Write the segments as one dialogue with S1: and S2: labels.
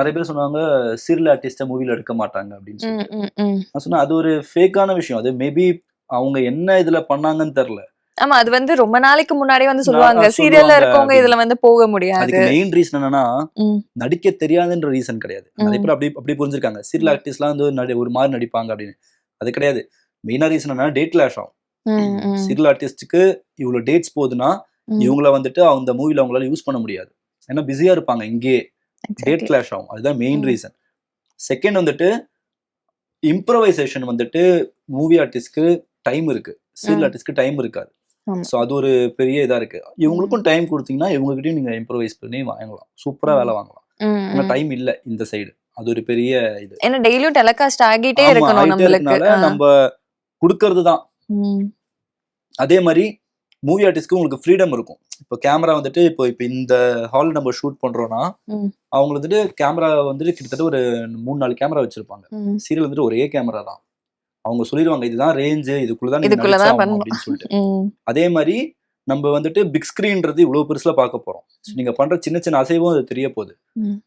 S1: நிறைய பேர் சொன்னாங்க சீரியல் ஆர்டிஸ்ட மூவில எடுக்க மாட்டாங்க அப்படின்னு
S2: ம்.
S1: நான் சொன்னேன் அது ஒரு ஃபேக்கான விஷயம் அது மேபி அவங்க என்ன இதுல பண்ணாங்கன்னு தெரியல
S2: ஆமா அது வந்து ரொம்ப நாளைக்கு முன்னாடி வந்து சொல்லுவாங்க சீரியல்ல இருக்கவங்க இதுல வந்து போக முடியாது
S1: அதுக்கு மெயின் ரீசன் என்னன்னா. நடிக்க தெரியாதுன்ற ரீசன் கிடையாது நிறைய. பேர் அப்படி அப்படி புரிஞ்சிருக்காங்க சீரியல். ஆர்டிஸ்ட்லாம் வந்து ஒரு மாதிரி நடிப்பாங்க அப்படின்னு அது கிடையாது மெயினா ரீசன் என்னன்னா டேட் கிளாஷ் ஆகும் சீரியல் ஆர்டிஸ்ட்டுக்கு இவ்வளவு டேட்ஸ் போகுதுன்னா. இவங்கள வந்துட்டு அந்த மூவில அவங்களால யூஸ் பண்ண முடியாது ஏன்னா பிஸியா இருப்பாங்க
S2: Exactly.
S1: டேட் கிளாஷ் ஆகும். அதுதான் மெயின். ரீசன் செகண்ட் வந்துட்டு இம்ப்ரவைசேஷன் வந்துட்டு மூவி ஆர்டிஸ்ட்க்கு டைம் இருக்கு. சீரியல். ஆர்டிஸ்ட்க்கு டைம் இருக்காது. ஸோ அது ஒரு பெரிய இதா இருக்கு. இவங்களுக்கும் டைம் கொடுத்தீங்கன்னா இவங்ககிட்டயும் நீங்க இம்ப்ரவைஸ் பண்ணி வாங்கலாம். சூப்பரா. வேலை வாங்கலாம்.
S2: ம்,
S1: ஆனா
S2: ம்.
S1: டைம் இல்ல இந்த சைடு அது ஒரு பெரிய இது.
S2: ஏன்னா டெய்லியும் டெலிகாஸ்ட் ஆகிட்டே இருக்கணும் நம்மளுக்கு.
S1: நம்ம கொடுக்கறது தான். அதே மாதிரி மூவி ஆர்டிஸ்ட்க்கு உங்களுக்கு ஃப்ரீடம் இருக்கும். இப்போ கேமரா வந்துட்டு இப்போ இப்போ இந்த ஹால் நம்ம ஷூட் பண்றோம்னா. அவங்க வந்துட்டு கேமரா வந்துட்டு கிட்டத்தட்ட ஒரு மூணு நாலு கேமரா வச்சிருப்பாங்க. சீரியல் வந்துட்டு ஒரே கேமரா தான். அவங்க சொல்லிடுவாங்க இதுதான் ரேஞ்சு இதுக்குள்ளதான். அப்படின்னு சொல்லிட்டு. அதே மாதிரி நம்ம வந்துட்டு பிக் ஸ்கிரீன்றது இவ்வளவு பெருசுல பார்க்க போறோம். நீங்க பண்ற சின்ன சின்ன அசைவும் அது தெரிய போகுது.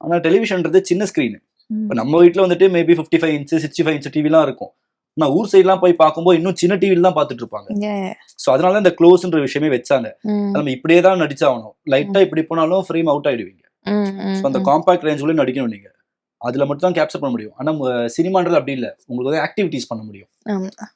S1: ஆனா டெலிவிஷன்ன்றது சின்ன ஸ்கிரீன். இப்போ நம்ம வீட்ல வந்துட்டு maybe fifty five inch sixty five inch டிவிலாம் இருக்கும். ஆனா ஊர் சைட்லாம் போய் பார்க்கும்போது இன்னும் சின்ன டிவில தான் பார்த்துட்டு இருப்பாங்க. ஸோ அதனால இந்த க்ளோஸ்ன்ற விஷயமே வச்சாங்க. நம்ம இப்படியே தான் நடிச்சாகணும். லைட்டா இப்படி போனாலும் ஃப்ரேம் அவுட் ஆயிடுவீங்க. ஸோ அந்த. காம்பாக்ட் ரேஞ்சுக்குள்ள நடிக்கணும் நீங்க. அதுல மட்டும் தான் கேப்சர் பண்ண முடியும். ஆனா சினிமான்றது அப்படி இல்ல. உங்களுக்கு வந்து ஆக்டிவிட்டிஸ் பண்ண முடியும்.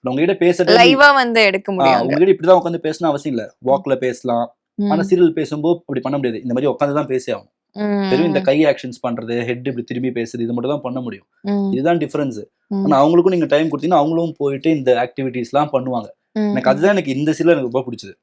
S1: உங்ககிட்ட பேசுறது
S2: லைவா வந்து எடுக்க முடியும்.
S1: உங்ககிட்ட இப்படிதான் உட்காந்து பேசணும் அவசியம் இல்ல. வாக்ல பேசலாம். ஆனா சீரியல் பேசும்போது அப்படி பண்ண முடியாது. இந்த மாதிரி உட்காந்து தான் பேசி ஆகணும்.
S2: ம்,
S1: வெறும் இந்த கை ஆக்ஷன்ஸ் பண்றது ஹெட் இப்படி திரும்பி பேசுறது இது மட்டும் தான் பண்ண முடியும். இதுதான் டிஃபரன்ஸ் ஆனா அவங்களுக்கும் நீங்க டைம் கொடுத்தீங்கன்னா அவங்களும் போயிட்டு இந்த ஆக்டிவிட்டிஸ்லாம் பண்ணுவாங்க.
S2: ம்,
S1: எனக்கு அதுதான் எனக்கு இந்த சீரியல் எனக்கு ரொம்ப பிடிச்சது.